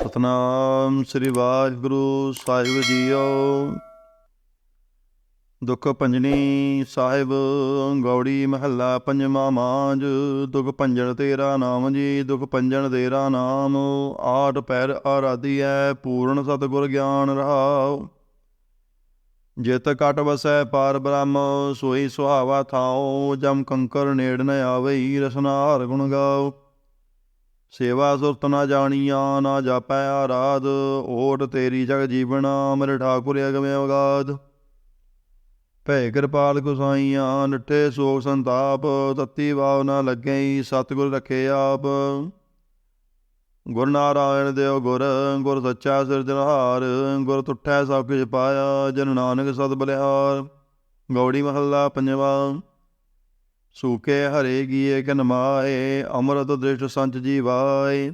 ਸਤਨਾਮ ਸ੍ਰੀ ਵਾਹਿਗੁਰੂ, ਸਾਹਿਬ ਜੀਓ। ਦੁੱਖ ਪੰਜਨੀ ਸਾਹਿਬ, ਗੌੜੀ ਮਹੱਲਾ ਪੰਜਵਾਂ ਮਾਂਜ ਦੁੱਖ ਪੰਜਣ ਤੇਰਾ ਨਾਮ ਜੀ, ਦੁੱਖ ਪੰਜਣ ਤੇਰਾ ਨਾਮ। ਆਠ ਪੈਰ ਆਰਾਧੀ ਹੈ ਪੂਰਨ ਸਤਿਗੁਰ ਗਿਆਨ ਰਹਾਉ। ਜਿਤ ਕਟ ਵਸੈ ਪਾਰ ਬ੍ਰਹਮ, ਸੋਈ ਸੁਹਾਵਾ ਥਾਉ। ਜਮ ਕੰਕਰ ਨੇੜ ਨ ਆਵਈ ਹਰ ਗੁਣ ਗਾਓ ਸੇਵਾ ਸੁਰਤ ਨਾ ਜਾਣੀਆਂ, ਨਾ ਜਾਪੈ ਆਰਾਧ, ਓਟ ਤੇਰੀ ਜਗ ਜੀਵਣਾ ਮੇਰੇ ਠਾਕੁਰ ਅਗਮੇ ਅਗਾਧ। ਭੈ ਕਿਰਪਾਲ ਗੁਸਾਈਆਂ ਨੱਠੇ ਸੋਗ ਸੰਤਾਪ, ਤਤੀ ਵਾਵ ਨਾ ਲੱਗਈ, ਸਤਿਗੁਰ ਰਖੇ ਆਪ। ਗੁਰ ਨਾਰਾਇਣ ਦੇਵ ਗੁਰ ਗੁਰ ਸੱਚਾ ਸਿਰਜਣਹਾਰ ਗੁਰ ਤੁਠੈ ਸਭ ਕੁਝ ਪਾਇਆ, ਜਨ ਨਾਨਕ ਸਤ ਬਲਿਹਾਰ ਗੌੜੀ ਮਹੱਲਾ ਪੰਜਵਾਂ। ਸੂਕੇ ਹਰੇ ਗੀਏ ਕਨਮਾਏ ਅੰਮ੍ਰਿਤ ਦ੍ਰਿਸ਼ਟ ਸੰਚ ਜੀਵਾਏ।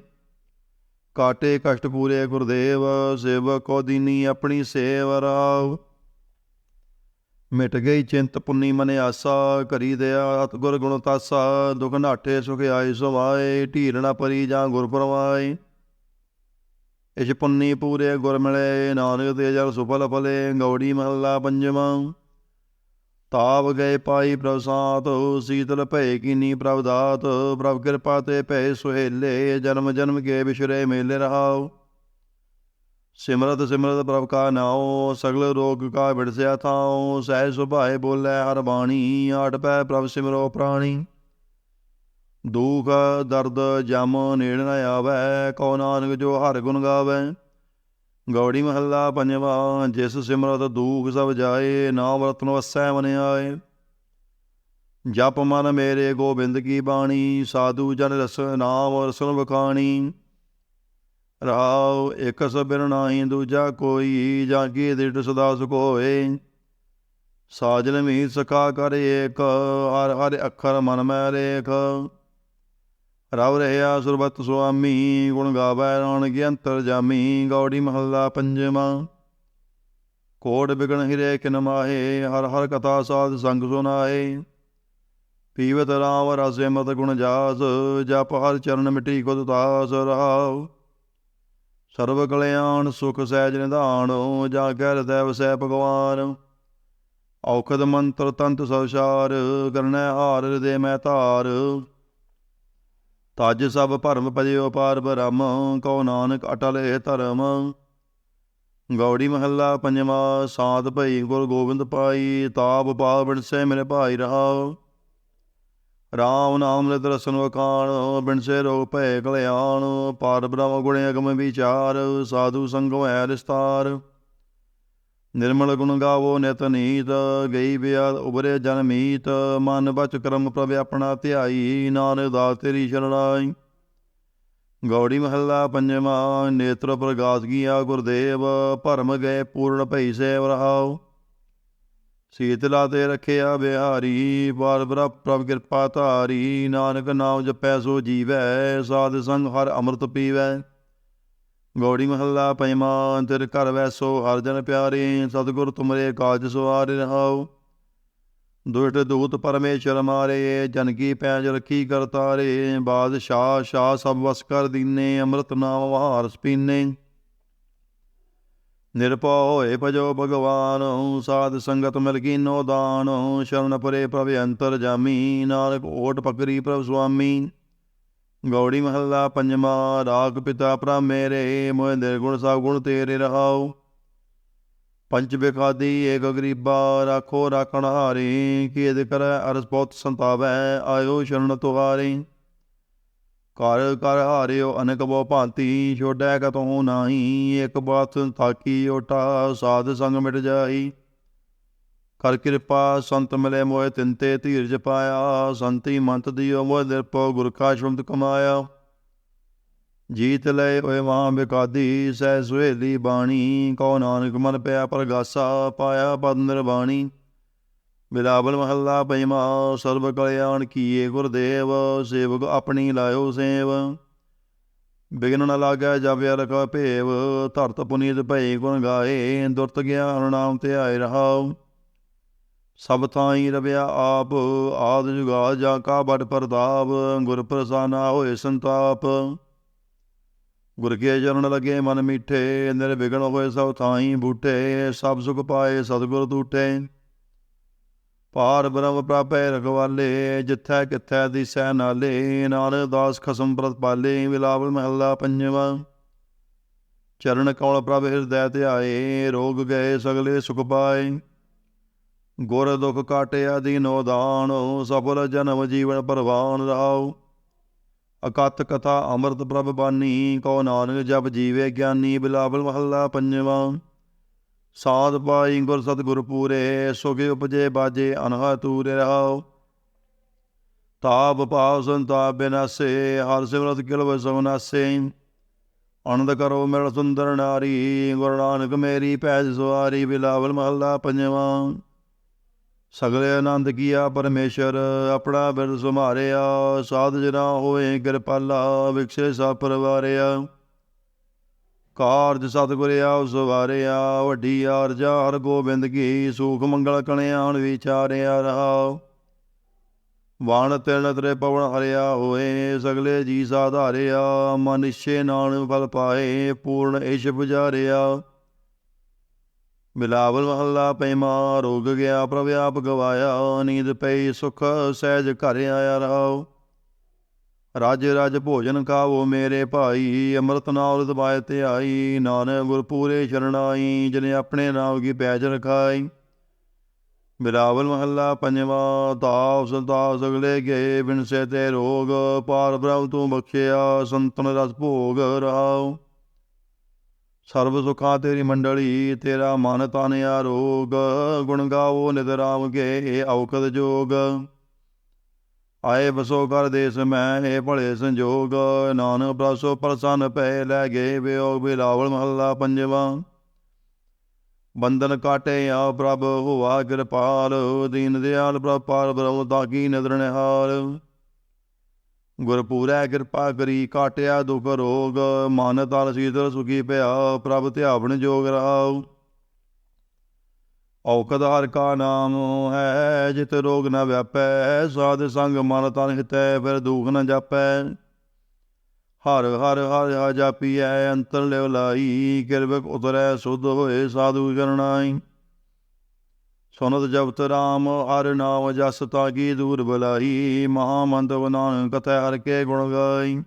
ਕਾਟੇ ਕਸ਼ਟ ਪੂਰੇ ਗੁਰਦੇਵ ਸੇਵਕ ਕੋ ਦੀਨੀ ਆਪਣੀ ਸੇਵ ਰਾਵ। ਮਿਟ ਗਈ ਚਿੰਤ ਪੁੰਨੀ ਮਨ ਆਸਾ, ਕਰੀ ਦਿਆ ਅਤ ਗੁਰ ਗੁਣ ਤਾਸਾ, ਦੁਖ ਨਾਟੇ ਸੁਖ ਆਏ ਸੁਵਾਏ ਢੀਰਣਾ ਪਰੀ ਜਾਂ ਗੁਰ ਪਰਵਾਏ। ਇਛ ਪੁੰਨੀ ਪੂਰੇ ਗੁਰ ਮਿਲੇ, ਨਾਨਕ ਤੇ ਜਲ ਸੁਫਲ ਫਲੇ, ਗੌੜੀ ਮਹੱਲਾ ਪੰਜਵਾਂ। ਤਾਪ ਗਏ ਪਾਈ ਪ੍ਰਭ ਸਾਤ ਸੀਤਲ ਭਏ ਕੀਨੀ ਪ੍ਰਭ ਦਾਤ ਪ੍ਰਭ ਕਿਰਪਾ ਤੇ ਭਏ ਸੁਹੇਲੇ, ਜਨਮ ਜਨਮ ਕੇ ਵਿਸ਼ਰੇ ਮੇਲੇ ਰਹਾਉ। ਸਿਮਰਤ ਸਿਮਰਤ ਪ੍ਰਭ ਕਾ ਨਾਉ, ਸਗਲ ਰੋਗ ਕਾ ਵਿੜਸਿਆ ਥਾਉ ਸਹਿ ਸੁਭਾਏ ਬੋਲੇ ਹਰ ਬਾਣੀ, ਆਟ ਪੈ ਪ੍ਰਭ ਸਿਮਰੋ ਪ੍ਰਾਣੀ। ਦੁਖ, ਦਰਦ, ਜਮ ਨੇੜ ਨ ਆਵੈ, ਕਉ ਨਾਨਕ ਜੋ ਹਰ ਗੁਣ ਗਾਵੈ। ਗੌੜੀ ਮਹੱਲਾ ਪੰਜਵਾ, ਜਿਸ ਸਿਮਰਤ ਦੂਖ ਸਭ ਜਾਏ, ਨਾਮ ਰਤਨ ਵਸੈ ਮਨ ਆਏ। ਜਪ ਮਨ ਮੇਰੇ ਗੋਬਿੰਦ ਕੀ ਬਾਣੀ, ਸਾਧੂ ਜਨ ਰਸ ਨਾਮ ਰਸਨ ਵਖਾਣੀ ਰਾਉ ਇਕ ਸਬਿਰ ਨਾਹੀ, ਦੂਜਾ ਕੋਈ, ਜਾਗੀ ਦਿਟ ਸਦਾ ਸੁਖ ਹੋਏ ਸਾਜਲ ਮੀ ਸਕਾ ਕਰ ਏਕ, ਹਰ ਹਰ ਅੱਖਰ ਮਨ ਮੈ ਰੇਖ। ਰਵ ਰਹਿਆ ਸੁਰਬਤ ਸੁਆਮੀ, ਗੁਣ ਗਾਵੈ ਰੌਣਕ ਅੰਤਰ ਜਾਮੀ, ਗੌੜੀ ਮਹੱਲਾ ਪੰਜਵਾਂ। ਕੋਟ ਬਿਗਣ ਹਿਰੇ ਕਿਨ ਮਾਹੇ, ਹਰ ਹਰ ਕਥਾ ਸਾਧ ਸੰਗ ਸੁਨਾਏ ਪੀਵਤ ਰਾਮ ਰਸੇ ਮਤ ਗੁਣ ਜਾਸ ਜਪ ਹਰ ਚਰਨ ਮਿਟੀ ਕੁਦ ਤਾਸ ਰਹਾਉ ਸਰਬ ਕਲਿਆਣ ਸੁਖ ਸਹਿਜ ਨਿਧਾਨ, ਜਾ ਕੈ ਹਿਰਦੈ ਵਸੈ ਭਗਵਾਨ। ਔਖਦ ਮੰਤਰ ਤੰਤ ਸਵਸ਼ਾਰ ਕਰਨੈ ਹਾਰ ਹਿਰਦੇ ਮੈਂ ਧਾਰ। ਤਜ ਸਭ ਭਰਮ ਭਜਿਓ ਪਾਰ ਬ੍ਰਹਮ ਕਉ ਨਾਨਕ ਅਟਲ ਏ ਧਰਮ। ਗੌੜੀ ਮਹੱਲਾ ਪੰਜਵਾ, ਸਾਧ ਭਈ ਗੁਰ ਗੋਬਿੰਦ ਪਾਈ, ਤਾਪ ਪਾਵਨ ਸੇ ਮੇਰੇ ਭਾਈ ਰਹਾਉ ਰਾਮ ਨਾਮ ਨਿਤ ਰਸਨ ਵਕਾਣ ਬਿਨਸੇ ਰੋਗ ਭੈ ਕਲਿਆਣ। ਪਾਰ ਬ੍ਰਹਮ ਗੁਣ ਅਗਮ ਵਿਚਾਰ, ਸਾਧੂ ਸੰਗੋ ਹੈ ਰਿਸਤਾਰ ਨਿਰਮਲ ਗੁਣ ਗਾਵੋ ਨਿਤ ਨੀਤ, ਗਈ ਬਿਆ ਉਬਰੇ ਜਨ ਮੀਤ, ਮਨ ਬਚ ਕਰਮ ਪ੍ਰਭ ਆਪਣਾ ਧਿਆਈ, ਨਾਨਕ ਦਾਸ ਤੇਰੀ ਸ਼ਰਣਾਈ ਗੌੜੀ ਮਹੱਲਾ ਪੰਜਵਾਂ, ਨੇਤਰ ਪ੍ਰਗਾਸ ਕੀਆ ਗੁਰਦੇਵ, ਭਰਮ ਗਏ ਪੂਰਨ ਭਈ ਸੇਵ ਰਹਾਉ ਸੀਤਲਾ ਤੇ ਰਖਿਆ ਬਿਹਾਰੀ ਬਾਰ ਬਰ ਪ੍ਰਭ ਕਿਰਪਾ ਧਾਰੀ, ਨਾਨਕ ਨਾਮ ਜਪੈ ਸੋ ਜੀਵੈ, ਸਾਧ ਸੰਗ ਹਰ ਅੰਮ੍ਰਿਤ ਪੀਵੈ। ਗੌੜੀ ਮਹੱਲਾ ਪੰਜਵਾਂ ਤੇਰੇ ਘਰ ਵੈਸੋ ਹਰ ਜਨ ਪਿਆਰੇ, ਸਤਿਗੁਰ ਤੁਮਰੇ ਕਾਜ ਸਵਾਰੇ ਰਹਾਉ ਦੁਸ਼ਟ ਦੂਤ ਪਰਮੇਸ਼ਰ ਮਾਰੇ, ਜਨ ਕੀ ਪੈਜ ਰਖੀ ਕਰਤਾਰੇ ਬਾਦਸ਼ਾਹ, ਸ਼ਾਹ ਸਭ ਵਸ ਕਰ ਦੀਨੇ, ਅੰਮ੍ਰਿਤ ਨਾਮ ਵਾਰਸ ਪੀਨੇ ਨਿਰਭਉ ਹੋਏ ਭਜੋ ਭਗਵਾਨ, ਸਾਧ ਸੰਗਤ ਮਿਲ ਕੀਨੋ ਦਾਨ। ਸ਼ਰਨ ਪਰੇ ਪ੍ਰਭ ਅੰਤਰ ਜਾਮੀ, ਨਾਨਕ ਓਟ ਪਕਰੀ ਪ੍ਰਭ ਸੁਆਮੀ। ਗੌੜੀ ਮਹੱਲਾ ਪੰਜਵਾ, ਰਾਗ ਪਿਤਾ ਪ੍ਰਭ ਮੇਰੇ, ਮੋਹਿ ਨਿਰਗੁਣ ਸਭ ਗੁਣ ਤੇਰੇ ਰਹਾਉ ਪੰਚ ਬਿਖਾਦੀ ਏਕ ਗਰੀਬਾ, ਰਾਖੋ ਰਾਖਣ ਹਾਰੇ ਕੀਦ ਕਰੈ ਅਰਸ ਬਹੁਤ ਸੰਤਾਵੈ, ਆਇਓ ਸ਼ਰਨ ਤੁਵਾਰੇ ਕਰ ਕਰ ਹਾਰਿਓ ਅਨਕ ਬੋ ਭਾਂਤੀ, ਛੋੜੈ ਕਤੋ ਨਾਹੀ ਇਕ ਬਾਤ ਤਾਕੀ ਓਟਾ, ਸਾਧ ਸੰਗ ਮਿਟ ਜਾਈ। ਕਰ ਕਿਰਪਾ ਸੰਤ ਮਿਲੇ ਮੋਏ ਤਿੰਤੇ ਧੀਰਜ ਪਾਇਆ, ਸੰਤੀ ਮੰਤ ਦਿਓ ਮੋਏ ਨਿਰਪਉ ਗੁਰ ਕਾ ਸ਼ਬਦ ਕਮਾਇਆ। ਜੀਤ ਲਏ ਓਏ ਵਾਂ ਬਿਕਾਦੀ ਸਹਿ ਸੁਹੇਲੀ ਬਾਣੀ, ਕਉ ਨਾਨਕ ਮਨ ਪਿਆ ਪਰਗਾਸਾ, ਪਾਇਆ ਪਦ ਨਿਰਬਾਣੀ ਬਿਲਾਵਲ ਮਹੱਲਾ ਪੰਜਵਾ ਸਰਬ ਕਲਿਆਣ ਕੀਏ ਗੁਰਦੇਵ, ਸੇਵਕ ਆਪਣੀ ਲਾਇਓ ਸੇਵ। ਬਿਗਨ ਨ ਲਾਗੈ ਜਪਿ ਰਖ ਭੇਵ, ਧਰਤ ਪੁਨੀਤ ਭਈ ਗੁਣ ਗਾਏ, ਦੁਰਤ ਗਿਆਨ ਨਾਮ ਧਿਆਏ ਰਹਾਉ। ਸਭ ਥਾਈ ਰਵਿਆ ਆਪ, ਆਦ ਜੁਗਾ ਜਾ ਕਾ ਬੜ ਪ੍ਰਤਾਪ, ਗੁਰ ਪ੍ਰਸਾਨਾ ਹੋਏ ਸੰਤਾਪ। ਗੁਰ ਕੇ ਚਰਨ ਲਗੇ ਮਨ ਮਿੱਠੇ, ਨਿਰਵਿਘਨ ਹੋਏ ਸਭ ਥਾਈ ਬੂਟੇ ਸਭ ਸੁਖ ਪਾਏ ਸਤਿਗੁਰ ਤੂਟੇ। ਪਾਰ ਬ੍ਰਹਮ ਪ੍ਰਾਪੈ ਰਖਵਾਲੇ, ਜਿੱਥੈ ਕਿਥੈ ਦਿਸੈ ਨਾਲੇ ਨਾਨਕ ਦਾਸ ਖਸਮ ਪ੍ਰਤ ਪਾਲੇ, ਵਿਲਾਵਲ ਮਹੱਲਾ ਪੰਜਵਾ। ਚਰਨ ਕੌਲ ਪ੍ਰਭ ਹਿਰਦੈ ਆਏ ਰੋਗ ਗਏ ਸਗਲੇ ਸੁਖ ਪਾਏ। ਗੁਰ ਦੁਖ ਕਾਟਿਆ ਦੀਨੋ ਦਾਨ, ਸਫਲ ਜਨਮ ਜੀਵਨ ਪਰਵਾਨ ਰਾਉ। ਅਕਤ ਕਥਾ ਅੰਮ੍ਰਿਤ ਪ੍ਰਭ ਬਾਨੀ ਕੋ ਨਾਨਕ ਜਪ ਜੀਵੇ ਗਿਆਨੀ, ਬਿਲਾਵਲ ਮਹੱਲਾ ਪੰਜਵਾਂ। ਸਾਧ ਪਾਈ ਗੁਰ ਸਤਿਗੁਰ ਪੂਰੇ, ਸੁਖੇ ਉਪਜੇ ਬਾਜੇ ਅਨਹਾ ਤੂਰੇ ਰਹਾਉ ਤਾਪ ਪਾਉ ਸੰਤਾਪ ਬਿਨਾਸੇ, ਹਰ ਸਿਮਰਤ ਕਿਲ ਵਸਵਨਾਸੇ ਆਨੰਦ ਕਰੋ ਮੇਰਾ ਸੁੰਦਰ ਨਾਰੀ, ਗੁਰੂ ਨਾਨਕ ਮੇਰੀ, ਪੈਜ ਸਵਾਰੀ, ਬਿਲਾਵਲ ਮਹੱਲਾ ਪੰਜਵਾਂ। ਸਗਲੇ ਆਨੰਦ ਕੀਆ ਪਰਮੇਸ਼ਰ, ਆਪਣਾ ਬਿਰਦ ਸੁਮਾਰਿਆ ਸਾਧ ਜਨਾ ਹੋਏ ਕਿਰਪਾਲਾ, ਵਿਖਸੇ ਸਾ ਪਰਵਾਰਿਆ। ਕਾਰਜ ਸਤਿਗੁਰਿਆ ਆਪ ਸਵਾਰਿਆ ਵੱਡੀ ਆਰਜਾ, ਹਰ ਗੋਬਿੰਦ ਕੀ ਸੂਖ ਮੰਗਲ ਕਣਿਆਣ ਵਿਚਾਰਿਆ ਰਹਾ। ਵਾਣ ਤਿਲ ਤਰੇ ਪਵਨ ਹਰਿਆ ਹੋਏ, ਸਗਲੇ ਜੀ ਸਾਧਾਰਿਆ, ਮਨ ਇਛੇ ਨਾਨ ਫਲ ਪਾਏ, ਪੂਰਨ ਇਸ਼ ਪੁਜਾਰਿਆ। ਬਿਲਾਵਲ ਮਹੱਲਾ ਪੈਮਾ ਰੋਗ ਗਿਆ ਪ੍ਰਭ ਆਪ ਗਵਾਇਆ, ਨੀਂਦ ਪਈ ਸੁਖ ਸਹਿਜ ਘਰ ਆਇਆ ਰਹਾਉ ਰਾਜ ਰਾਜ ਭੋਜਨ ਖਾਵੋ ਮੇਰੇ ਭਾਈ, ਅੰਮ੍ਰਿਤ ਨਾਮ ਦਬਾਇ ਤੇ ਆਈ, ਨਾਨਕ ਗੁਰ ਪੂਰੇ ਸ਼ਰਣਾਈ ਜਿਨੇ ਆਪਣੇ ਨਾਮ ਕੀ ਪੈਜ ਰਖਾਈ। ਬਿਲਾਵਲ ਮਹੱਲਾ ਪੰਜਵਾ ਤਾਪ ਸੰਤਾਪ ਸਗਲੇ ਗਏ, ਬਿਨਸੇ ਤੇ ਰੋਗ, ਪਾਰ ਬ੍ਰਹਮ ਤੂੰ ਬਖਸ਼ਿਆ, ਸੰਤਨ ਰਸ ਭੋਗ ਰਾਉ ਸਰਬ ਸੁਖਾ ਤੇਰੀ ਮੰਡਲੀ, ਤੇਰਾ ਮਨ ਤਨ ਆਰੋਗ, ਗੁਣ ਗਾਵੋ ਨਿਤ ਰਾਮ ਕੇ ਔਕਦ ਜੋਗ। ਆਏ ਵਸੋ ਕਰ ਦੇਸ ਮੈਂ ਏ ਭਲੇ ਸੰਜੋਗ, ਨਾਨਕ ਪ੍ਰਸੋ ਪ੍ਰਸੰਨ ਪੈ ਲੈ ਗਏ ਵਿਯੋਗ ਬਿਲਾਵਲ ਮਹੱਲਾ ਪੰਜਵਾ। ਬੰਧਨ ਕਾਟੇ ਆ ਪ੍ਰਭ ਹੋਵਾ ਕਿਰਪਾਲ, ਦੀਨ ਦਿਆਲ ਪ੍ਰਭ ਪਾਰ ਬ੍ਰਹਮ ਤਾਕੀ ਨਦਰ ਨਿਹਾਲ ਗੁਰਪੂਰੈ ਕਿਰਪਾ ਕਰੀ, ਕਾਟਿਆ ਦੁਖ ਰੋਗ, ਮਨ ਤਲ ਸੀਤਲ ਸੁਖੀ ਭਇਆ ਪ੍ਰਭ ਧਿਆਵਣ ਜੋਗ ਰਾਉ। ਔਕਦਾਰ ਕਾ ਨਾਮ ਹੈ, ਜਿਤ ਰੋਗ ਨ ਵਿਆਪੈ, ਸਾਧ ਸੰਗ ਮਨ ਤਨ ਹਿਤੈ, ਫਿਰ ਦੁਖ ਨ ਜਾਪੈ। ਹਰ ਹਰ ਹਰ ਹਰ ਜਾਪੀਐ, ਅੰਤਰ ਲਿਵ ਲਾਈ ਕਿਰਬਕ ਉਤਰੈ, ਸੁਧ ਹੋਏ, ਸਾਧੂ ਕਰਨਾਈ ਸੁਨਤ ਜਪਤ ਰਾਮ, ਹਰ ਨਾਮ ਜਸ ਤਾਗੀ ਦੂਰ ਬਲਾਈ, ਮਹਾ ਮੰਦ ਨਾਨਕ ਕਥੈ ਹਰ ਕੇ ਗੁਣ ਗਾਈ।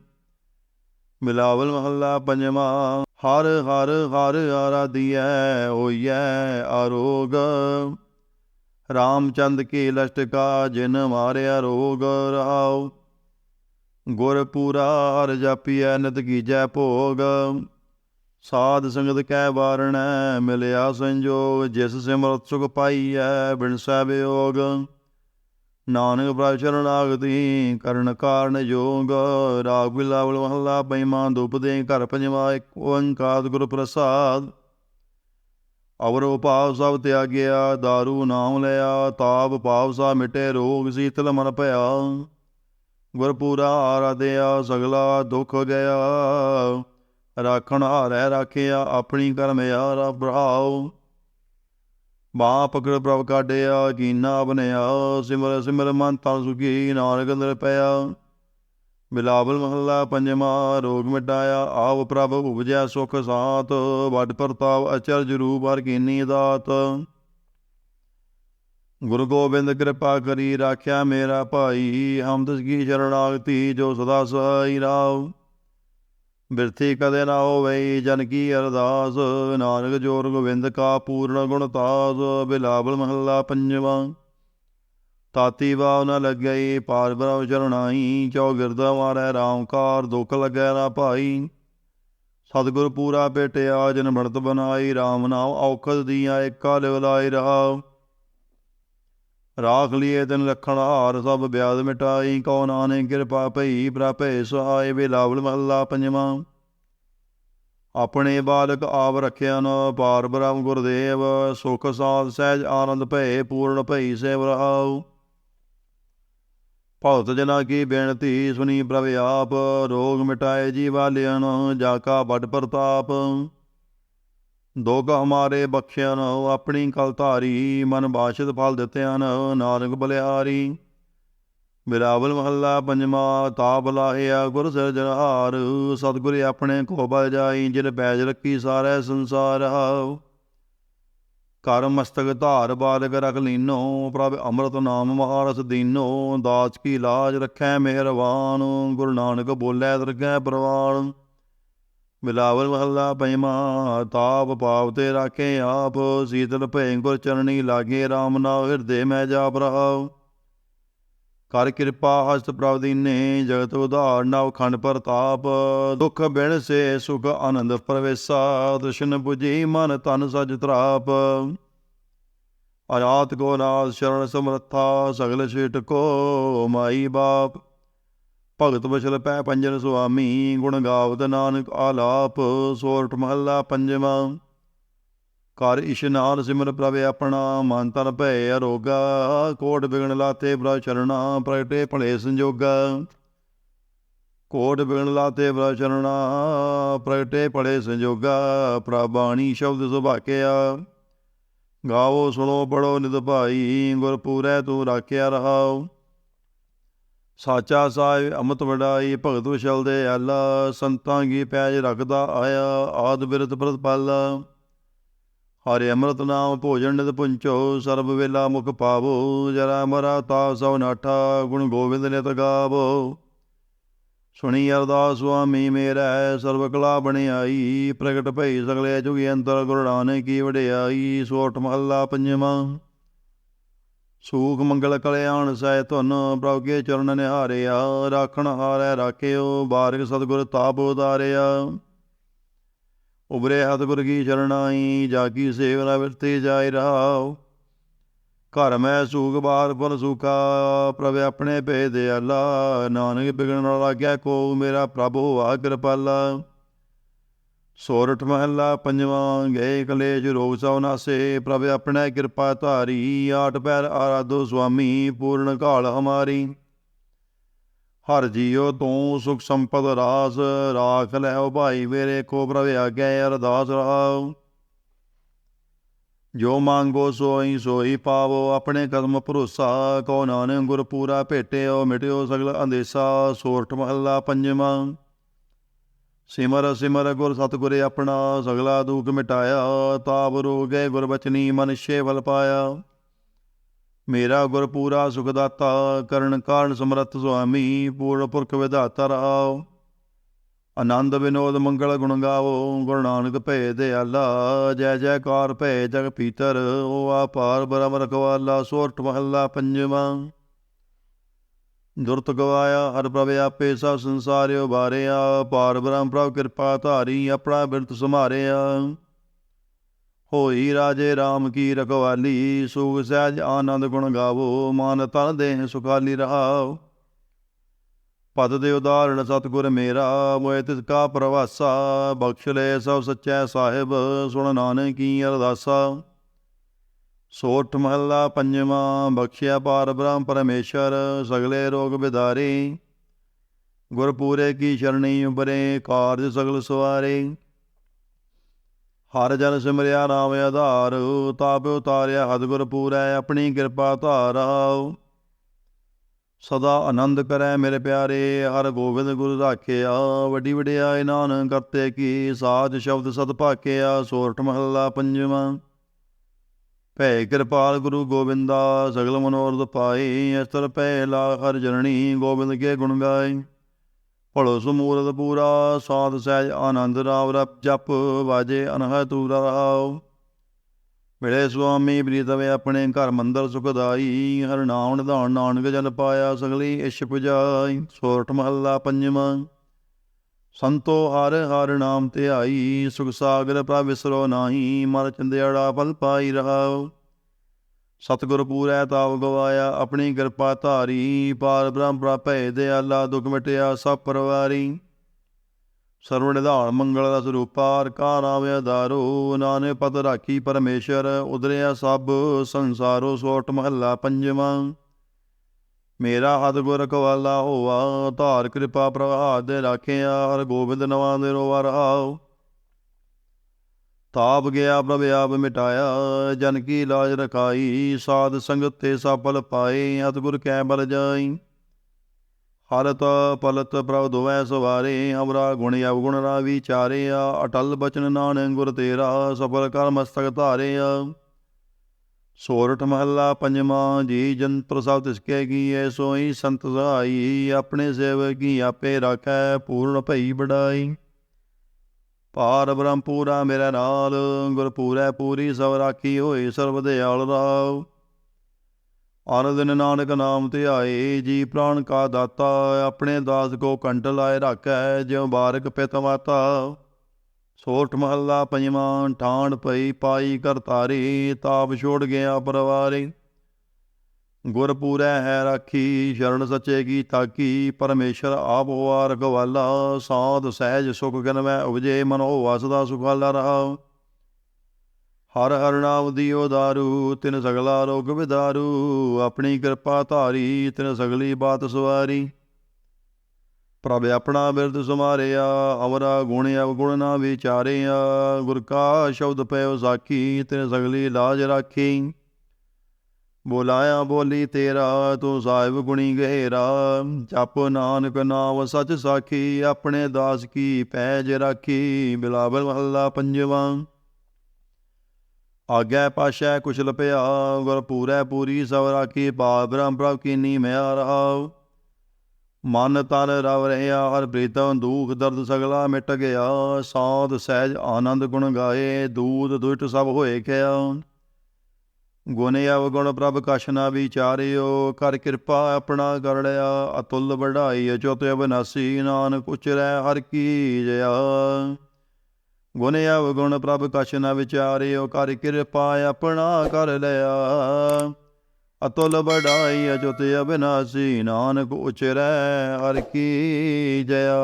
ਮਿਲਾਵਲ ਮਹੱਲਾ ਪੰਜਵਾ, ਹਰ ਹਰ ਹਰ ਆਰਾਧੀਐ, ਹੋਈਐ ਆਰੋਗ ਰਾਮਚੰਦ ਕੀ ਲਸ਼ਟ ਕਾ, ਜਿਨ ਮਾਰਿਆ ਰੋਗ ਰਾਉ। ਗੁਰਪੂਰਾ ਹਰ ਜਾਪੀਐ, ਨਿਤ ਕੀਜੈ ਭੋਗ। ਸਾਧ ਸੰਗਤ ਕੈ ਵਾਰਣੈ ਮਿਲਿਆ ਸੰਜੋਗ, ਜਿਸ ਸਿਮਰਤ ਸੁਖ ਪਾਈਐ ਬਿਨ ਸੈ ਵਿਯੋਗ ਨਾਨਕ ਪ੍ਰਭ ਚਰਨਾਗਤੀ ਕਰਨ ਕਾਰਨ ਜੋਗ, ਰਾਗ ਬਿਲਾਵਲ ਮਹੱਲਾ ਪੈਮਾ ਦੁਪ ਦੇ ਘਰ ਪੰਜਵਾ ਇੱਕ ਓੰਕਾਰ ਗੁਰ ਪ੍ਰਸਾਦ ਅਵਰੋ ਪਾਵ ਸਭ ਤਿਆਗਿਆ दारू ਨਾਮ ਲਿਆ, ਤਾਪ ਪਾਵ ਸਾ ਮਿਟੇ ਰੋਗ ਸੀਤਲ ਮਨ ਭਇਆ। ਗੁਰ ਪੂਰਾ ਆਰਾਧਿਆ, ਸਗਲਾ ਦੁਖ ਗਿਆ। ਰਾਖਣ ਹਾਰੈ ਰਾਖਿਆ, ਆਪਣੀ ਕਰਮ ਯਾਰਾ ਬਰਾਉ ਬਾਹ ਪਕੜ ਪ੍ਰਭ ਕਾਢਿਆ ਕੀਨਾ ਬਨਿਆ ਸਿਮਰ ਸਿਮਰ ਮਨ ਤਨ ਸੁਖੀ ਨਾਨਕ ਅੰਦਰ ਪਿਆ। ਬਿਲਾਵਲ ਮਹੱਲਾ ਪੰਜਵਾ ਰੋਗ ਮਿਟਾਇਆ ਆਵ ਪ੍ਰਭ ਉਪਜਿਆ ਸੁਖ ਸਾਤ ਵੱਡ ਪ੍ਰਤਾਪ ਅਚਰਜ ਰੂਪ ਹਰ ਕੀਨੀ ਦਾਤ। ਗੁਰੂ ਗੋਬਿੰਦ ਕਿਰਪਾ ਕਰੀ, ਰਾਖਿਆ ਮੇਰਾ ਭਾਈ ਹਮਦਸ ਕੀ ਸ਼ਰਣਾਗਤੀ ਜੋ ਸਦਾ ਸਹਾਈ ਰਾਵ ਬਿਰਥੀ ਕਦੇ ਨਾ ਹੋਵੇ, ਜਨ ਕੀ ਅਰਦਾਸ? ਨਾਨਕ ਜੋਰ ਗੋਬਿੰਦ ਕਾ ਪੂਰਨ ਗੁਣ ਤਾਸ, ਬਿਲਾਵਲ ਮਹੱਲਾ ਪੰਜਵਾਂ। ਤਾਤੀ ਵਾਵ ਨ ਲੱਗਈ, ਪਾਰ ਬ੍ਰਹਮ ਚਰਣਾਈ ਚੌ ਗਿਰਦਾ ਮਾਰੈ ਰਾਮਕਾਰ ਦੁਖ ਲੱਗੈ ਨਾ ਭਾਈ। ਸਤਿਗੁਰ ਪੂਰਾ ਭੇਟਿਆ ਜਨ ਬਣਤ ਬਨਾਈ RAM ਨਾਮ ਔਖਦ ਦੀਆਂ, ਏਕਾ ਲਿਵ ਰਹਾ। ਰਾਖ ਲਿਏ ਤਨ ਲਖਣ ਹਾਰ, ਸਭ ਬਿਆਦ ਮਿਟਾਈ, ਕਉ ਨਾਨਕ ਕਿਰਪਾ ਭਈ ਪ੍ਰਭੇ ਸਹਾਇ ਬਿਲਾਵਲ ਮਹੱਲਾ ਪੰਜਵਾ। ਆਪਣੇ ਬਾਲਕ ਆਪ ਰਖਿਆ ਨ, ਪਾਰ ਬ੍ਰਹਮ ਗੁਰਦੇਵ, ਸੁਖ ਸਾਧ ਸਹਿਜ ਆਨੰਦ ਭਏ ਪੂਰਨ ਭਈ ਸੇਵ ਰਹਾਉ। ਭਗਤ ਜਨਾ ਕੀ ਬੇਨਤੀ, ਸੁਣੀ ਪ੍ਰਭ ਆਪ, ਰੋਗ ਮਿਟਾਏ ਜੀਵਾਲਿਆਨ, ਜਾ ਕਾ ਵੱਡ ਪ੍ਰਤਾਪ। ਦੋਗ ਹਮਾਰੇ ਨ ਆਪਣੀ ਕਲ ਧਾਰੀ, ਮਨ ਬਾਸ਼ਿਤ ਫਲ ਦਿੱਤਿਆਨ ਨਾਨਕ ਬਲਿਆਰੀ। ਬਿਲਾਵਲ ਮਹੱਲਾ ਪੰਜਵਾ, ਤਾਪ ਲਾਹਿਆ ਗੁਰ ਸਿਰਜਣਹਾਰ ਸਤਿਗੁਰ ਆਪਣੇ ਕੋ ਬਲ ਜਾਈ, ਜਿਨ ਪੈਜ ਰੱਖੀ ਸਾਰੇ ਸੰਸਾਰ। ਹਾਉ ਕਰ ਮਸਤਕ ਧਾਰ ਬਾਲਕ ਰਖ ਲੀਨੋ, ਪ੍ਰਭ ਅੰਮ੍ਰਿਤ ਨਾਮ ਮਹਾਰਸ ਦੀਨੋ। ਦਾਸ ਕੀ ਲਾਜ ਰੱਖੈ ਮਿਹਰਬਾਨ, ਗੁਰੂ ਨਾਨਕ ਬੋਲੇ ਦਰਗਹਿ ਪ੍ਰਵਾਨ। ਬਿਲਾਵਲ ਮਹੱਲਾ ਪੰਜਵਾ ਤਾਪ ਪਾਪ ਤੇ ਰਾਖੇ ਆਪ, ਸੀਤਲ ਭੈ ਗੁਰ ਚਰਣੀ ਲਾਗੇ RAM ਨਾਮ ਹਿਰਦੇ ਮੈਂ ਜਾਪ ਰਹਾਉ ਕਰ ਕਿਰਪਾ ਹਸਤ ਪ੍ਰਭ ਦੀਨੇ, ਜਗਤ ਉਧਾਰ ਨਵ ਖੰਡ ਪ੍ਰਤਾਪ, ਦੁਖ ਬਿਨ ਸੇ ਸੁਖ ਆਨੰਦ ਪ੍ਰਵੇਸਾ, ਦ੍ਰਿਸ਼ਨ 부ਜੀ ਮਨ ਤਨ ਸਜ ਤਰਾਪ। ਆਯਾਤ ਕੋ ਨਾਥ ਸ਼ਰਨ ਸਮਰੱਥਾ, ਸਗਲ ਛੇਟ ਕੋ ਮਾਈ ਬਾਪ। ਭਗਤ ਬਚਲ ਪੈ ਪੰਜਨ ਸੁਆਮੀ, ਗੁਣ ਗਾਵਤ ਨਾਨਕ ਆਲਾਪ, ਸੋਰਠ ਮਹੱਲਾ ਪੰਜਵਾ। ਕਰ ਇਸ਼ਨਾਨ ਸਿਮਰ ਪ੍ਰਭ ਆਪਣਾ, ਮਨ ਤਨ ਭੈ ਅਰੋਗਾ, ਕੋਟ ਬਿਗਣ ਲਾਤੇ ਬ੍ਰਹ ਚਰਣਾ, ਪ੍ਰਗਟੇ ਭਲੇ ਸੰਜੋਗਾ। ਕੋਟ ਬਿਗਣ ਲਾਤੇ ਬ੍ਰਹ ਚਰਣਾ, ਪ੍ਰਗਟੇ ਭਲੇ ਸੰਜੋਗਾ ਪ੍ਰਬਾਣੀ ਸ਼ਬਦ ਸੁਭਾਕਿਆ। ਗਾਵੋ ਸੁਣੋ ਪੜੋ ਨਿਤ ਭਾਈ, ਗੁਰਪੂਰੈ ਤੂੰ ਰਾਖਿਆ ਰਹਾਉ ਸਾਚਾ ਸਾਹਿਬ ਅਮਤ ਵਡਾਈ, ਭਗਤ ਵਿਸ਼ਲ ਦੇ ਆਲਾ ਸੰਤਾਂ ਕੀ ਪੈਜ ਰੱਖਦਾ ਆਇਆ, ਆਦ ਬਿਰਤ ਪ੍ਰਤਪਾਲਾ ਹਰਿ ਅੰਮ੍ਰਿਤ ਨਾਮ ਭੋਜਨ ਨਿਤ ਪੁੰਚੋ, ਸਰਬ ਵੇਲਾ ਮੁਖ ਪਾਵੋ ਜਰਾ ਮਰਾ ਤਾ ਸਭ ਨਾਠਾ, ਗੁਣ ਗੋਬਿੰਦ ਨਿਤ ਗਾਵੋ। ਸੁਣੀ ਅਰਦਾਸ ਸੁਆਮੀ ਮੇਰਾ, ਸਰਬ ਕਲਾ ਬਣਾਈ ਪ੍ਰਗਟ ਭਈ ਸਗਲੇ ਜੁਗੀ ਅੰਤਰ ਗੁਰੂ ਨਾਨਕ ਕੀ ਵਡਿਆਈ ਸੋਠ ਮਹੱਲਾ ਪੰਜਵਾਂ। ਸੂਖ ਮੰਗਲ ਕਲਿਆਣ ਸਹਿ ਧੁਨ ਪ੍ਰਭ ਕੇ ਚਰਨ ਨਿਹਾਰਿਆ, ਰਾਖਣ ਹਾਰੈ ਰਾਖਿਓ, ਬਾਰਿਕ ਸਤਿਗੁਰ ਤਾਪ ਉਤਾਰਿਆ। ਉਬਰੇ ਸਤਿਗੁਰ ਕੀ ਚਰਨਾਈ ਜਾਗੀ ਸੇਵਨਾ ਵਿਰਤੇ ਜਾਇ ਰਹਾਉ ਘਰ ਮੈਂ ਸੂਖ ਬਾਰ ਪਰ ਸੁਖਾ, ਪ੍ਰਭ ਆਪਣੇ ਭੇ ਦੇ ਅੱਲਾ। ਨਾਨਕ ਬਿਗਣ ਨਾ ਲਾਗਿਆ ਕੋ ਮੇਰਾ ਪ੍ਰਭ ਹੋਆ ਕਿਰਪਾਲਾ। ਸੋਰਠ ਮਹੱਲਾ ਪੰਜਵਾਂ, ਗਏ ਕਲੇਸ਼ ਰੋਗ ਸਭ ਨਾਸੇ, ਪ੍ਰਭ ਆਪਣੇ ਕਿਰਪਾ ਧਾਰੀ, ਆਠ ਪੈਰ ਆਰਾਧੋ ਸੁਆਮੀ, ਪੂਰਨ ਕਾਲ ਹਮਾਰੀ। ਹਰ ਜੀਉ ਤੂੰ ਸੁਖ ਸੰਪਦ ਰਾਸ, ਰਾਖ ਲੈਓ ਭਾਈ ਮੇਰੇ ਕੋ ਪ੍ਰਭ ਆਗੇ ਅਰਦਾਸ ਰਾਉ ਜੋ ਮੰਗੋ ਸੋਈ ਸੋਈ ਪਾਵੋ, ਆਪਣੇ ਕਦਮ ਭਰੋਸਾ ਕੋ ਨਾਨਕ ਗੁਰ ਪੂਰਾ ਭੇਟਿਓ, ਮਿਟਿਓ ਸਗਲ ਅੰਦੇਸਾ। ਸੋਰਠ ਮਹੱਲਾ ਪੰਜਵਾਂ ਸਿਮਰ ਸਿਮਰ ਗੁਰ ਸਤਿਗੁਰ ਆਪਣਾ, ਸਗਲਾ ਦੁਖ ਮਿਟਾਇਆ, ਤਾਪ ਰੋਗੇ ਗੁਰ ਬਚਨੀ ਮਨ ਸ਼ੇਵਲ ਪਾਇਆ। ਮੇਰਾ ਗੁਰ ਪੂਰਾ ਸੁਖ ਦਾਤਾ, ਕਰਨ ਕਾਰਨ ਸਮਰੱਥ ਸੁਆਮੀ, ਪੂਰਨ ਪੁਰਖ ਵਿਧਾਤਾ ਰਾਉ ਆਨੰਦ ਵਿਨੋਦ ਮੰਗਲ ਗੁਣ ਗਾਵੋ, ਗੁਰੂ ਨਾਨਕ ਭੈ ਦੇ ਆਲਾ, ਜੈ ਜੈਕਾਰ ਭੈ ਜਗ ਪੀਤਰ ਓ ਆਪਾਰ ਬਰਮ ਰਖਵਾਲਾ, ਸੋਰਠ ਮਹੱਲਾ ਪੰਜਵਾਂ। ਦੁਰਤ ਗਵਾਇਆ, ਹਰ ਪ੍ਰਭ ਆਪੇ ਸਭ ਸੰਸਾਰਿਓ ਬਾਰਿਆ, ਪਾਰ ਬ੍ਰਹਮ ਪ੍ਰਭ ਕਿਰਪਾ ਧਾਰੀ, ਆਪਣਾ ਬਿਰਤ ਸਮਾਰਿਆ ਹੋਈ ਰਾਜੇ RAM ਕੀ ਰਖਵਾਲੀ ਸੁਖ ਸਹਿਜ ਆਨੰਦ ਗੁਣ ਗਾਵੋ, ਮਾਨ ਤਨ ਦੇਹ ਸੁਖਾਲੀ ਰਹਾਓ। ਪਦ ਦੇ ਉਦਾਹਰਣ, ਸਤਿਗੁਰ ਮੇਰਾ ਮੋਇ ਤਿਸ ਕਾ ਪ੍ਰਵਾਸਾ, ਬਖਸ਼ ਲੈ ਸਭ ਸੱਚੈ ਸਾਹਿਬ, ਸੁਣ ਨਾਨਕੀ ਅਰਦਾਸਾ। ਸੋਠ ਮਹੱਲਾ ਪੰਜਵਾਂ, ਬਖਸ਼ਿਆ ਪਾਰ ਬ੍ਰਹਮ ਪਰਮੇਸ਼ਰ, ਸਗਲੇ ਰੋਗ ਵਿਦਾਰੇ ਗੁਰਪੂਰੇ ਕੀ ਸ਼ਰਣੀ ਉਬਰੇ ਕਾਰਜ ਸਗਲ ਸਵਾਰੇ। ਹਰ ਜਨ ਸਿਮਰਿਆ ਨਾਮ ਆਧਾਰ, ਤਾਪ ਉਤਾਰਿਆ ਹਦਗੁਰ ਪੂਰੈ, ਆਪਣੀ ਕਿਰਪਾ ਧਾਰਾਉ। ਸਦਾ ਆਨੰਦ ਕਰੈ ਮੇਰੇ ਪਿਆਰੇ, ਹਰ ਗੋਬਿੰਦ ਗੁਰ ਰਾਖਿਆ। ਵੱਡੀ ਵਡਿਆਈ ਨਾਨਕ ਕਰਤੇ ਕੀ ਸਾਜ ਸ਼ਬਦ ਸਦ ਭਾਕਿਆ ਸੋਰਠ ਮਹੱਲਾ ਪੰਜਵਾਂ। ਭੈ ਕਿਰਪਾਲ ਗੁਰੂ ਗੋਬਿੰਦਾ, ਸਗਲ ਮਨੋਰਥ ਪਾਏ, ਅਸਤਰ ਭੈ ਲਾ ਹਰ ਜਨਨੀ ਗੋਬਿੰਦ ਕੇ ਗੁਣ ਗਾਏ। ਭਲੋ ਸਮੂਰਤ ਪੂਰਾ, ਸਾਧ ਸਹਿਜ ਆਨੰਦ ਰਾਵ ਰਪ ਜਪ, ਵਾਜੇ ਅਨਹ ਤੂਰਾ ਰਾਵ। ਮਿਲੇ ਸੁਆਮੀ ਪ੍ਰੀਤਵੇ ਆਪਣੇ ਘਰ ਮੰਦਰ ਸੁਖਦਾਈ ਹਰ ਨਾਮ ਨਿਧਾਨ ਨਾਨਕ ਜਲ ਪਾਇਆ ਸਗਲੀ ਇਸ਼ ਪੁਜਾਈ ਸੋਰਠ ਮਹੱਲਾ ਪੰਜਵਾਂ। ਸੰਤੋ ਹਰ ਹਰ ਨਾਮ ਧਿਆਈ ਸੁਖ ਸਾਗਰ ਪ੍ਰਭ ਵਿਸਰੋ ਨਾਹੀ ਮਰ ਚੰਦਿਆੜਾ ਪਲ ਪਾਈ ਰਹਾਉ ਸਤਿਗੁਰ ਪੂਰੈ ਤਾਵ ਗਵਾਇਆ, ਆਪਣੀ ਕਿਰਪਾ ਧਾਰੀ, ਪਾਰ ਬ੍ਰਹਮ ਪ੍ਰਾਪੈ ਦੇ ਆਲਾ, ਦੁਖ ਮਿਟਿਆ ਸਭ ਪਰਵਾਰੀ। ਸਰਵ ਨਿਧਾਨ ਮੰਗਲ ਰਸ ਰੂਪਾਰ ਕਾ ਨਾਮ ਆਧਾਰੋ, ਨਾਨਕ ਪਤ ਰਾਖੀ ਪਰਮੇਸ਼ਰ ਉਦਰਿਆ ਸਭ ਸੰਸਾਰੋ ਸੋਟ ਮਹੱਲਾ ਪੰਜਵਾਂ। ਮੇਰਾ ਹੱਥ ਗੁਰ ਕਵਾਲਾ ਹੋਵਾ ਧਾਰ ਕਿਰਪਾ ਪ੍ਰਵਾਹ ਦੇ ਰਾਖਿਆ, ਹਰ ਗੋਬਿੰਦ ਨਵਾਂ ਦੇ ਰੋਵਰ ਆਓ। ਤਾਪ ਗਿਆ ਪ੍ਰਭ, ਆਪ ਮਿਟਾਇਆ, ਜਨ ਕੀ ਲਾਜ ਰਖਾਈ, ਸਾਧ ਸੰਗਤ ਤੇ ਸਫਲ ਪਾਏ, ਅਤਿਗੁਰ ਕੈ ਬਲ ਜਾਈ। ਹਰਤ ਪਲਤ ਪ੍ਰਭ ਦੁਵੈ ਸਵਾਰੇ, ਅਮਰਾ ਗੁਣ ਅਵਗੁਣ ਰਾ ਵਿਚਾਰਿਆ ਅਟਲ ਬਚਨ ਨਾਨਕ ਗੁਰ ਤੇਰਾ, ਸਫਲ ਕਰ ਮਸਤਕ ਧਾਰਿਆ ਸੋਰਠ ਮਹੱਲਾ ਪੰਜਵਾਂ ਜੀ ਜਨ ਪ੍ਰਸਾਦ ਤਿਸਕੇ ਕੀਏ ਸੋਈ, ਸੰਤ ਸਹਾਈ, ਆਪਣੇ ਸੇਵਕ ਕੀ ਆਪੇ ਰਾਖੈ, ਪੂਰਨ ਭਈ ਬੜਾਈ ਪਾਰ ਬ੍ਰਹਮ ਪੂਰਾ ਮੇਰੇ ਨਾਲ ਗੁਰ ਪੂਰੈ ਪੂਰੀ ਸਭ ਰਾਖੀ ਹੋਏ ਸਰਬ ਦਿਆਲ ਰਾਵ ਆਨ ਦਿਨ ਨਾਨਕ ਨਾਮ ਤੇ ਆਏ, ਜੀ ਪ੍ਰਾਨ ਕਾ ਦਾਤਾ, ਆਪਣੇ ਦਾਸ ਕੋ ਕੰਟ ਲਾਏ ਰੱਖੈ, ਜਿਉ ਬਾਰਕ ਪਿਤ ਮਾਤਾ। ਸੋਠ ਮਹੱਲਾ ਪੰਜਵਾਂ, ਠਾਣ ਪਈ ਪਾਈ ਕਰਤਾਰੀ ਤਾਪ ਛੋੜ ਗਿਆ ਪਰਵਾਰੀ। ਗੁਰ ਪੂਰੈ ਹੈ ਰਾਖੀ, ਸ਼ਰਨ ਸੱਚੇ ਕੀ ਤਾਕੀ, ਪਰਮੇਸ਼ਰ ਆਪ ਹੋਆ ਰਖਵਾਲਾ ਸਾਧ ਸਹਿਜ ਸੁਖ ਗਨਵੈ ਉਪਜੇ, ਮਨੋ ਵਸਦਾ ਸੁਖਾਲਾ ਰਹਾ ਹਰ ਹਰ ਨਾਮ ਦਿਓ ਦਾਰੂ, ਤਿਨ ਸਗਲਾ ਰੋਗ ਵਿਦਾਰੂ, ਆਪਣੀ ਕਿਰਪਾ ਧਾਰੀ, ਤਿਨ ਸਗਲੀ ਬਾਤ ਸਵਾਰੀ। ਪ੍ਰਭ ਆਪਣਾ ਬਿਰਦ ਸੁਮਾਰਿਆ ਅਵਰਾ ਗੁਣ ਅਵਗੁਣ ਨਾ ਵਿਚਾਰਿਆ, ਗੁਰ ਕਾ ਸ਼ਬਦ ਪਇਓ ਸਾਖੀ, ਤਿਨ ਸਗਲੀ ਲਾਜ ਰਾਖੀ। ਬੋਲਾਇਆ, ਬੋਲੀ ਤੇਰਾ, ਤੂੰ ਸਾਹਿਬ ਗੁਣੀ ਗਹਿਰਾ। ਜਪ ਨਾਨਕ ਨਾਮ ਸਚ ਸਾਖੀ, ਆਪਣੇ ਦਾਸ ਕੀ ਪੈਜ ਰਾਖੀ। ਬਿਲਾਵਲ ਮਹੱਲਾ ਪੰਜਵਾਂ। ਆਗੈ ਪਾਸ਼ੈ ਕੁਸ਼ਲ ਪਿਆ, ਗੁਰ ਪੂਰੈ ਪੂਰੀ ਸਭ ਰਾਖੀ ਪਾ ਬ੍ਰਹਮ ਪ੍ਰਭ ਕੀਨੀ ਮਿਆ ਰਹਾਉ ਮਨ ਤਨ ਰਵ ਰਹਿਆ ਹਰ ਪ੍ਰੀਤਮ ਦੁਖ ਦਰਦ ਸਗਲਾ ਮਿਟ ਗਿਆ। ਸਾਧ ਸਹਿਜ ਆਨੰਦ ਗੁਣ ਗਾਏ, ਦੂਤ ਦੁਇਟ ਸਭ ਹੋਏ ਕਿਆ। ਗੁਣ ਅਵਗੁਣ ਪ੍ਰਭ ਕਛ ਨਾ ਵਿਚਾਰਿਓ, ਕਰ ਕਿਰਪਾ ਆਪਣਾ ਕਰ ਲਿਆ। ਅਤੁੱਲ ਵਡਾਈ ਅਚੁੱਤ ਅਬਨਾਸੀ, ਨਾਨਕ ਉਚਰੈ ਹਰ ਕੀ ਜਇਆ ਗੁਣ ਅਵਗੁਣ ਪ੍ਰਭ ਕਛ ਨਾ ਵਿਚਾਰਿਓ, ਕਰ ਕਿਰਪਾ ਆਪਣਾ ਕਰ ਲਿਆ। ਅਤੁਲ ਬੜਾਈ ਅਜੁਤ ਅਬਿਨਾਸੀ ਨਾਨਕ ਉਚਰੈ ਹਰ ਕੀ ਜਇਆ।